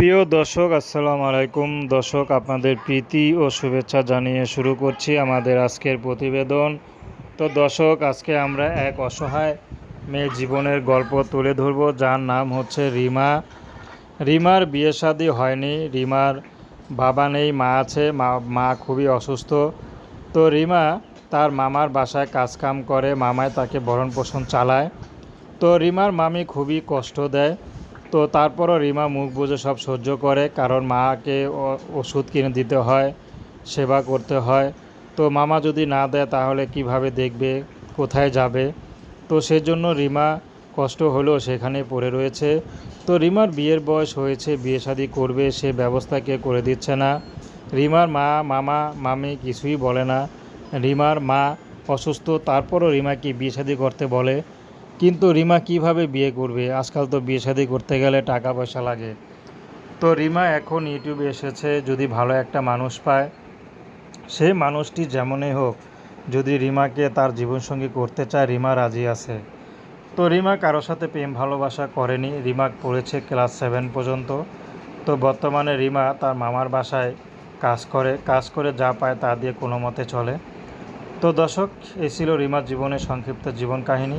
প্রিয় দর্শক, আসসালামু আলাইকুম। দর্শক, আপনাদের প্রীতি ও শুভেচ্ছা জানিয়ে শুরু করছি আমাদের আজকের প্রতিবেদন। তো দর্শক, আজকে আমরা এক অসহায় মেয়ে জীবনের গল্প তুলে ধরব, যার নাম হচ্ছে রিমা। রিমার বিয়ে শাদী হয়নি, রিমার বাবা নেই, মা আছে, মা মা খুবই অসুস্থ। তো রিমা তার মামার বাসায় কাজকাম করে মামায় তাকে ভরণ পোষণ চালায়। তো রিমার মামি খুবই কষ্ট দেয়। তো তারপরও রিমা মুখ বুজে সব সহ্য করে, কারণ মাকে ওষুধ কিনে দিতে হয়, সেবা করতে হয়। তো মামা যদি না দেয় তাহলে কীভাবে দেখবে, কোথায় যাবে? তো সেজন্য রিমা কষ্ট হলেও সেখানে পড়ে রয়েছে। তো রিমার বিয়ের বয়স হয়েছে, বিয়ে শাদী করবে, সে ব্যবস্থা কে করে দিচ্ছে না। রিমার মা, মামা, মামি কিছুই বলে না। রিমার মা অসুস্থ, তারপরও রিমাকে বিয়ে শাদী করতে বলে। কিন্তু রিমা কীভাবে বিয়ে করবে? আজকাল তো বিয়ে শাদী করতে গেলে টাকা পয়সা লাগে। তো রিমা এখন ইউটিউবে এসেছে, যদি ভালো একটা মানুষ পায় সেই মানুষটি যেমনই হোক, যদি রিমাকে তার জীবনসঙ্গী করতে চায়, রিমা রাজি আছে। তো রিমা কারোর সাথে প্রেম ভালোবাসা করেনি, রিমা পড়েছে ক্লাস সেভেন পর্যন্ত। তো বর্তমানে রিমা তার মামার বাসায় কাজ করে কাজ করে যা পায় তা দিয়ে কোনো মতে চলে। তো দর্শক, এই ছিল রিমার জীবনের সংক্ষিপ্ত জীবন কাহিনী।